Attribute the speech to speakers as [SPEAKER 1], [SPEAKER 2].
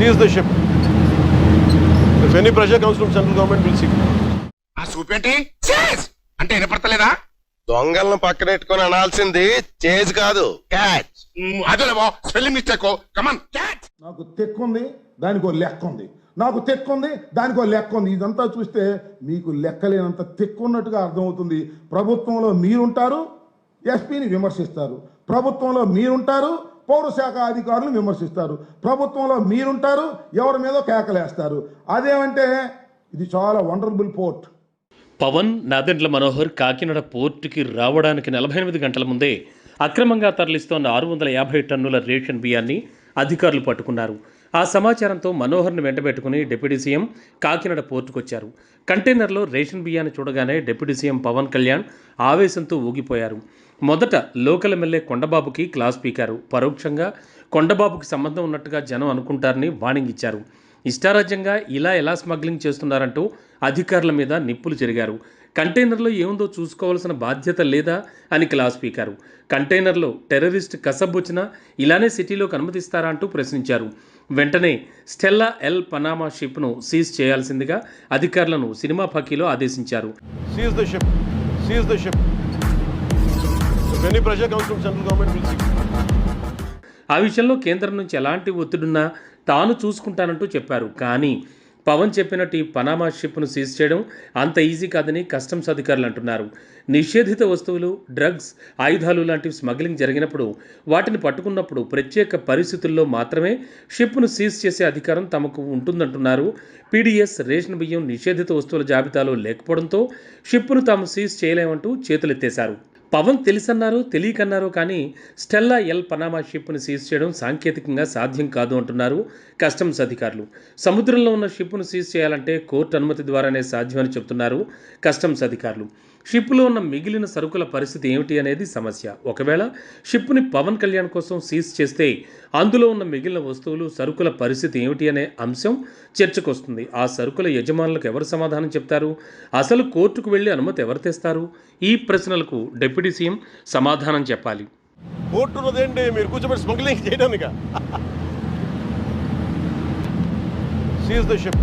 [SPEAKER 1] seize the ship. If any pressure comes from central government, we'll see.
[SPEAKER 2] ఆ చూపేంటి? చేస్ అంటే వినపడతలేదా?
[SPEAKER 3] దొంగలను పక్కనెట్టుకొని అనాల్సింది చేజ్ కాదు catch.
[SPEAKER 2] అదేలేవో spelling mistake come on catch!
[SPEAKER 4] నాకు తెక్కు ఉంది దానికి ఒక లెక్క ఉంది. నాకు తెక్కు ఉంది దానికి ఒక లెక్క ఉంది. ఇదంతా చూస్తే మీకు లెక్కలేనంత తెక్కు ఉన్నట్టుగా అర్థమవుతుంది. ప్రభుత్వంలో మీరుంటారు ఎస్పీని విమర్శిస్తారు. ప్రభుత్వంలో మీరుంటారు పౌరశాఖ అధికారులు విమర్శిస్తారు. ప్రభుత్వంలో మీరుంటారు ఎవరి మీదో కేకలేస్తారు. అదేమంటే ఇది చాలా వండర్బుల్ పోర్ట్
[SPEAKER 5] పవన్ నాదెండ్ల మనోహర్ కాకినాడ పోర్టుకి రావడానికి నలభై ఎనిమిది గంటల ముందే అక్రమంగా తరలిస్తోన్న ఆరు వందల యాభై టన్నుల రేషన్ బియ్యాన్ని అధికారులు పట్టుకున్నారు. ఆ సమాచారంతో మనోహర్ని వెంటబెట్టుకుని డిప్యూటీ సీఎం కాకినాడ పోర్టుకొచ్చారు. కంటైనర్లో రేషన్ బియ్యాన్ని చూడగానే డిప్యూటీ సీఎం పవన్ కళ్యాణ్ ఆవేశంతో ఊగిపోయారు. మొదట లోకల్ ఎమ్మెల్యే కొండబాబుకి క్లాస్ పీకారు. పరోక్షంగా కొండబాబుకి సంబంధం ఉన్నట్టుగా జనం అనుకుంటారని వార్నింగ్ ఇచ్చారు. ఇష్టారాజ్యంగా ఇలా ఎలా స్మగ్లింగ్ చేస్తున్నారంటూ అధికారుల మీద నిప్పులు జరిగారు. కంటైనర్లో ఏముందో చూసుకోవాల్సిన బాధ్యత లేదా అని క్లాస్ స్పీకరు. కంటైనర్లో టెర్రరిస్ట్ కసబొచ్చినా ఇలానే సిటీలోకి అనుమతిస్తారా అంటూ ప్రశ్నించారు. వెంటనే స్టెల్లా ఎల్ పనామా షిప్ను సీజ్ చేయాల్సిందిగా అధికారులను సినిమా ఫకీలో ఆదేశించారు. ఆ విషయంలో కేంద్రం నుంచి ఎలాంటి ఒత్తిడున్నా తాను చూసుకుంటానంటూ చెప్పారు. కానీ పవన్ చెప్పినట్టు ఈ పనామా షిప్ను సీజ్ చేయడం అంత ఈజీ కాదని కస్టమ్స్ అధికారులు అంటున్నారు. నిషేధిత వస్తువులు డ్రగ్స్ ఆయుధాలు లాంటివి స్మగ్లింగ్ జరిగినప్పుడు వాటిని పట్టుకున్నప్పుడు ప్రత్యేక పరిస్థితుల్లో మాత్రమే షిప్ను సీజ్ చేసే అధికారం తమకు ఉంటుందంటున్నారు. పీడీఎస్ రేషన్ బియ్యం నిషేధిత వస్తువుల జాబితాలో లేకపోవడంతో షిప్ను తాము సీజ్ చేయలేమంటూ చేతులెత్తేశారు. పవన్ తెలుసన్నారు తెలియకన్నారు కానీ స్టెల్లా ఎల్ పనామా షిప్ను సీజ్ చేయడం సాంకేతికంగా సాధ్యం కాదు అంటున్నారు కస్టమ్స్ అధికారులు. సముద్రంలో ఉన్న షిప్ను సీజ్ చేయాలంటే కోర్టు అనుమతి ద్వారానే సాధ్యమని చెబుతున్నారు కస్టమ్స్ అధికారులు. షిప్లో ఉన్న మిగిలిన సరుకుల పరిస్థితి ఏమిటి అనేది సమస్య. ఒకవేళ షిప్ని పవన్ కళ్యాణ్ కోసం సీజ్ చేస్తే అందులో ఉన్న మిగిలిన వస్తువులు సరుకుల పరిస్థితి ఏమిటి అనే అంశం చర్చకొస్తుంది. ఆ సరుకుల యజమానులకు ఎవరు సమాధానం చెప్తారు? అసలు కోర్టుకు వెళ్ళి అనుమతి ఎవరు తెస్తారు? ఈ ప్రశ్నలకు డిప్యూటీ సీఎం సమాధానం చెప్పాలి.
[SPEAKER 1] కోర్టు ఉన్నదేంటి? మీరు కూర్చోబెట్టి స్మగ్లింగ్ చేయడానిక? Seize the ship